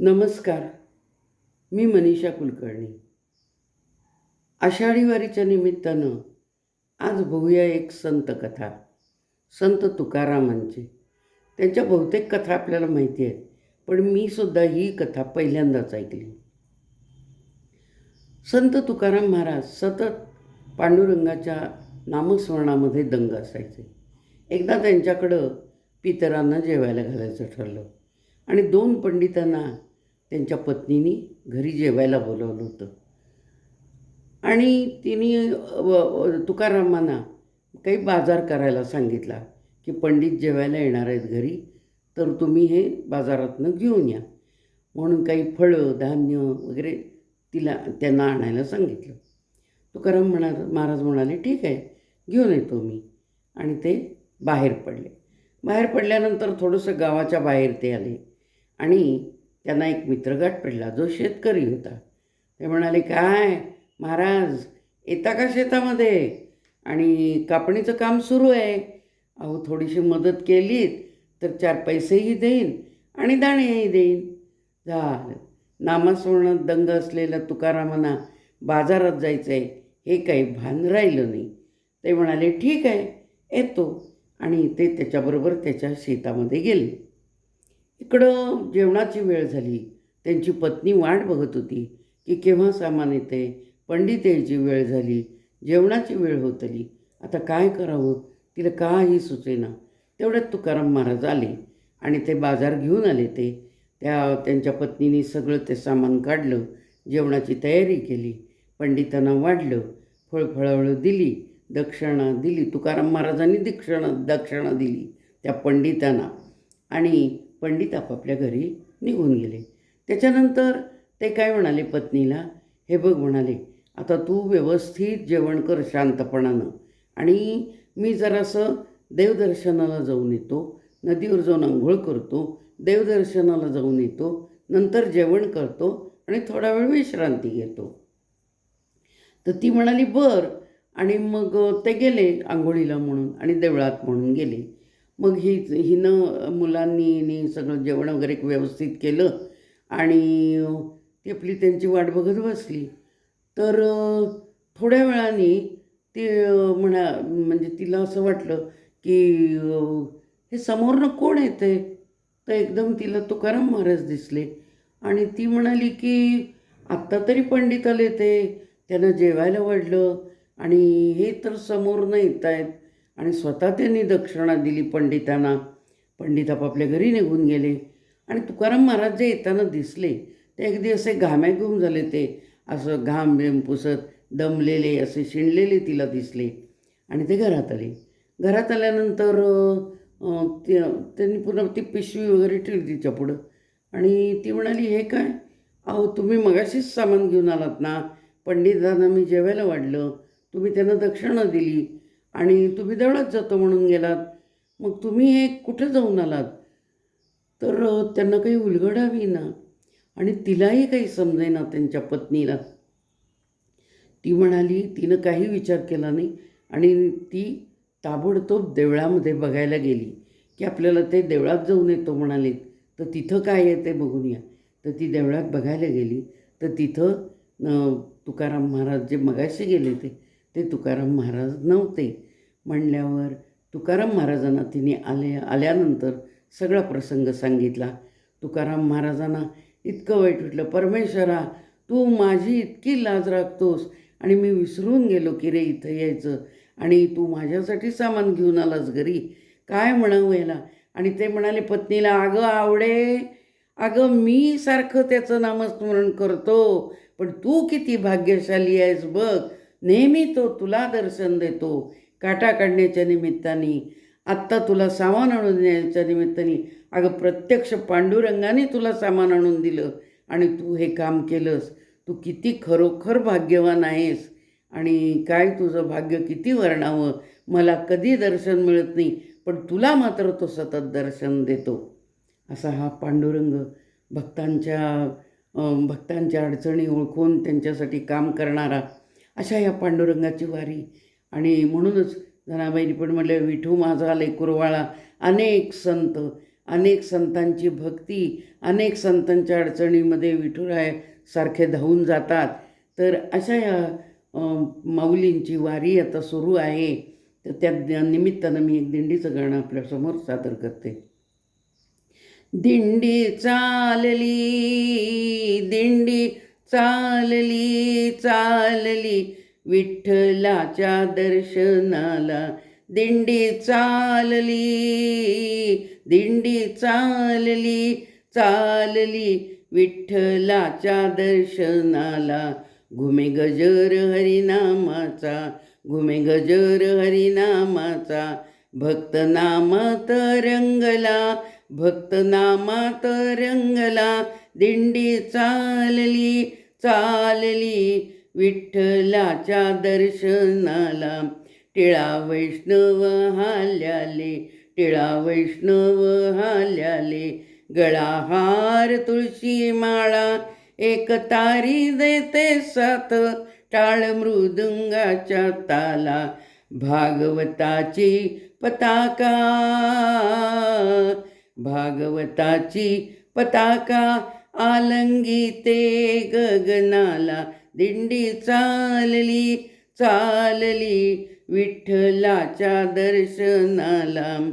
नमस्कार मी मनीषा कुलकर्णी. आषाढी वारीच्या निमित्तानं आज बघूया एक संत कथा संत तुकारामांची. त्यांच्या बहुतेक कथा आपल्याला माहिती आहेत पण मी सुद्धा ही कथा पहिल्यांदाच ऐकली. संत तुकाराम महाराज सतत पांडुरंगाच्या नामस्मरणामध्ये दंग असायचे. एकदा त्यांच्याकडं पितरांना जेवायला घालायचं ठरलं आणि दोन पंडितांना त्यांच्या पत्नीनी घरी जेवायला बोलवलं होतं. आणि तिने व- तुकारामांना काही बाजार करायला सांगितला की पंडित जेवायला येणार आहेत घरी तर तुम्ही हे बाजारातनं घेऊन या. म्हणून काही फळं धान्य वगैरे तिला त्यांना आणायला सांगितलं. तुकाराम म्हणा महाराज म्हणाले ठीक आहे घेऊन येतो मी. आणि ते बाहेर पडले. बाहेर पडल्यानंतर थोडंसं गावाच्या बाहेर ते आले. आणि त्यांना एक मित्रगाठ पडला जो शेतकरी होता. ते म्हणाले काय? महाराज येता का शेतामध्ये? आणि कापणीचं काम सुरू आहे. अहो थोडीशी मदत केलीत तर चार पैसेही देईन आणि दाणेही देईन. झालं. नामस्मरणात दंग असलेल्या तुकारामांना बाजारात जायचं आहे हे काही भान राहिलं नाही. ते म्हणाले ठीक आहे येतो. आणि ते त्याच्याबरोबर त्याच्या शेतामध्ये गेले. इकडं जेवणाची वेळ झाली. त्यांची पत्नी वाट बघत होती की केव्हा सामान येते पंडित यायची वेळ झाली. जेवणाची वेळ होत आली. आता काय करावं? तिला काही सुचेना. तेवढ्यात तुकाराम महाराज आले आणि ते बाजार घेऊन आले ते. त्या त्यांच्या पत्नीने सगळं ते सामान काढलं. जेवणाची तयारी केली. पंडितांना वाढलं. फळफळावळं दिली. दक्षिणा दिली. तुकाराम महाराजांनी दक्षिणा दक्षिणा दिली त्या पंडितांना. आणि पंडित आपापल्या घरी निघून गेले. त्याच्यानंतर ते काय म्हणाले पत्नीला? हे बघ म्हणाले आता तू व्यवस्थित जेवण कर शांतपणानं आणि मी जरासं देवदर्शनाला जाऊन येतो. नदीवर जाऊन आंघोळ करतो देवदर्शनाला जाऊन येतो नंतर जेवण करतो आणि थोडा वेळ विश्रांती घेतो. तर ती म्हणाली बर. आणि मग ते गेले आंघोळीला म्हणून आणि देवळात म्हणून गेले. मग ही हिनं मुलांनी हिने सगळं जेवण वगैरे व्यवस्थित केलं आणि ती आपली त्यांची वाट बघत बसली. तर थोड्या वेळाने ती म्हणा म्हणजे तिला असं वाटलं की हे समोरनं कोण येते तर एकदम तिला तुकाराम महाराज दिसले. आणि ती म्हणाली की आत्ता तरी पंडित आले ते. त्यांना जेवायला वाढलं. आणि हे तर समोरनं येत आहेत आणि स्वतः त्यांनी दक्षिणा दिली पंडितांना. पंडित आपापल्या घरी निघून गेले. आणि तुकाराम महाराज जे येताना दिसले ते अगदी असे घाम्या घेऊन झाले ते. असं घाम बिम पुसत दमलेले असे शिणलेले तिला दिसले. आणि ते घरात आले. घरात आल्यानंतर ते त्यांनी पुन्हा ती पिशवी वगैरे ठेवली तिच्या पुढं. आणि ती म्हणाली हे काय? अहो तुम्ही मगाशीच सामान घेऊन आलात ना? पंडितांना मी जेवायला वाढलं. तुम्ही त्यांना दक्षिणा दिली. आणि तुम्ही देवळात जातो म्हणून गेलात. मग तुम्ही हे कुठे जाऊन आलात? तर त्यांना काही उलगडावी ना. आणि तिलाही काही समजेना त्यांच्या पत्नीला. ती म्हणाली तिनं काही विचार केला नाही आणि ती ताबडतोब देवळामध्ये बघायला गेली की आपल्याला ते देवळात जाऊन येतो म्हणाले तर तिथं काय आहे ते बघून या. तर ती देवळात बघायला गेली. तर तिथं तुकाराम महाराज जे मगाशी गेले ते ते तुकाराम महाराज नव्हते. म्हणल्यावर तुकाराम महाराजांना तिने आले आल्यानंतर सगळा प्रसंग सांगितला. तुकाराम महाराजांना इतकं वाईट वाटलं परमेश्वरा तू माझी इतकी लाज राखतोस आणि मी विसरून गेलो की रे इथं यायचं आणि तू माझ्यासाठी सामान घेऊन आलास घरी. काय म्हणावं याला? आणि ते म्हणाले पत्नीला अगं आवडे अगं मी सारखं त्याचं नामस्मरण करतो पण तू किती भाग्यशाली आहेस बघ. नेहमी तो तुला दर्शन देतो. काटा काढण्याच्या निमित्ताने आत्ता तुला सामान आणून देण्याच्या निमित्ताने अगं प्रत्यक्ष पांडुरंगाने तुला सामान आणून दिलं आणि तू हे काम केलंस. तू किती खरोखर भाग्यवान आहेस आणि काय तुझं भाग्य किती वर्णावं मला कधी दर्शन मिळत नाही पण तुला मात्र तो सतत दर्शन देतो. असा हा पांडुरंग भक्तांच्या भक्तांच्या अडचणी ओळखून त्यांच्यासाठी काम करणारा अशा या पांडुरंगाची वारी आणि म्हणूनच धनाबाईंनी पण म्हटलं विठू माझा लेकुरवाळा. अनेक संत अनेक संतांची भक्ती अनेक संतांच्या अडचणीमध्ये विठुराय सारखे धावून जातात. तर अशा या माऊलींची वारी आता सुरू आहे. तर त्या निमित्तानं मी एक दिंडीचं गाणं आपल्यासमोर सादर करते. दिंडी चालली दिंडी चालली चालली. विठ्ठलाच्या दर्शनाला दिंडी चालली दिंडी चालली चालली विठ्ठलाच्या दर्शनाला. घुमे गजर हरिनामाचा घुमे गजर हरिनामाचा. भक्त नामात रंगला भक्त नामात रंगला. दिंडी चालली चालली विठ्ठलाच्या दर्शनाला. टिळा वैष्णव हाल्याले टिळा वैष्णव हाल्याले. गळाहार तुळशी माळा एक तारी देते साथ टाळ मृदुंगाच्या ताला भागवताची पताका. भागवताची पताका आलंगीते गगनाला. दिंडी चालली चालली विठ्ठलाच्या दर्शनाला.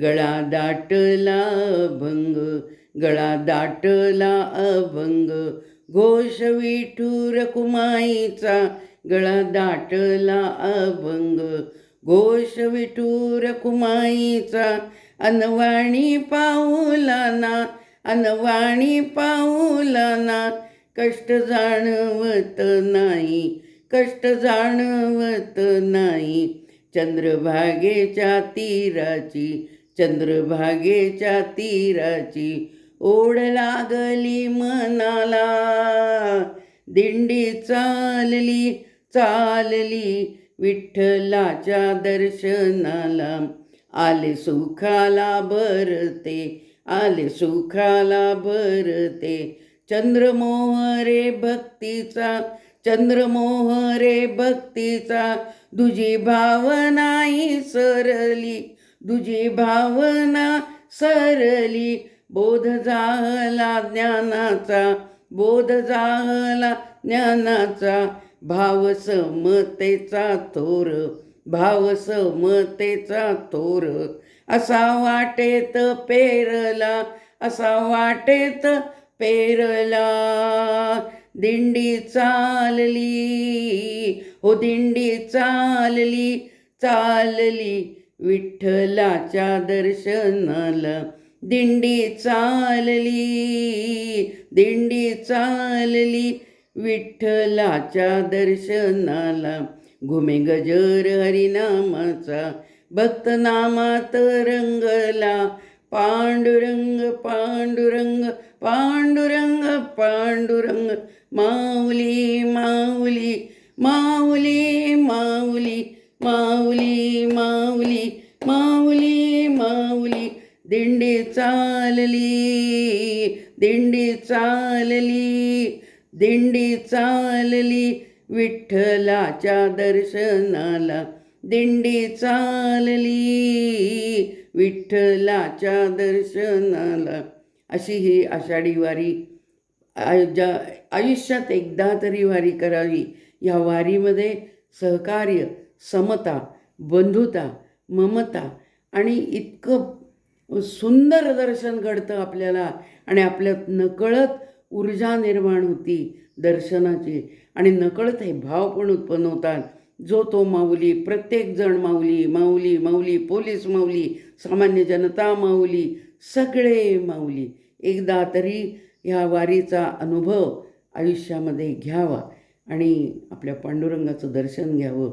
गळा दाटला अभंग गळा दाटला अभंग. घोष विठूर कुमाईचा गळा दाटला अभंग. घोष विठूर कुमाईचा अनवाणी पाऊलाना अनवाणी पाऊलाना. कष्ट जाणवत नाही कष्ट जाणवत नाही. चंद्रभागेच्या तीराची चंद्रभागेच्या तीराची ओढ लागली मनाला. दिंडी चालली चालली विठ्ठलाच्या दर्शनाला. आले सुखाला भरते आले सुखाला भरते. चंद्रमोह रे भक्तीचा चंद्रमोह रे भक्तीचा दुजी भावनाही सरली दुजी भावना सरली. बोध झाला ज्ञानाचा बोध झाला ज्ञानाचा भाव समतेचा थोर भाव समतेचा थोर. असा वाटेत पेरला असा वाटेत पेरला दिंडी चालली. हो दिंडी चालली चालली विठ्ठलाच्या दर्शनाला. दिंडी चालली दिंडी चालली विठ्ठलाच्या दर्शनाला. घुमे गजर हरिनामाचा भक्त नामात रंगला. पांडुरंग पांडुरंग पांडुरंग पांडुरंग माऊली माऊली माऊली माऊली माऊली माऊली माऊली माऊली. दिंडी चालली दिंडी चालली दिंडी चालली विठ्ठलाच्या दर्शनाला. दिंडी चालली विठ्ठलाच्या दर्शनाला. अशी ही आषाढी वारी ज्या आयुष्यात एकदा तरी वारी करावी. या वारीमध्ये सहकार्य समता बंधुता ममता आणि इतकं सुंदर दर्शन घडतं आपल्याला आणि आपल्यात नकळत ऊर्जा निर्माण होती दर्शनाची आणि नकळत हे भाव पण उत्पन्न होतात. जो तो माऊली प्रत्येकजण माऊली माऊली माऊली पोलीस माऊली सामान्य जनता माऊली सगळे माऊली. एकदा तरी ह्या वारीचा अनुभव आयुष्यामध्ये घ्यावा आणि आपल्या पांडुरंगाचं दर्शन घ्यावं.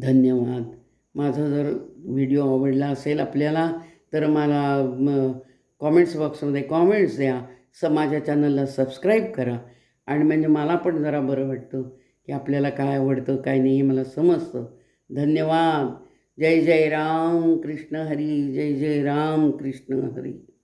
धन्यवाद. माझा जर व्हिडिओ आवडला असेल आपल्याला तर मला म कॉमेंट्स बॉक्समध्ये कॉमेंट्स द्या. समाजा चॅनलला सबस्क्राईब करा. आणि म्हणजे मला पण जरा बरं वाटतं. की आपल्याला काय आवडतं काय नाही हे मला समजतं. धन्यवाद. जय जय राम कृष्ण हरी जय जय राम कृष्ण हरी.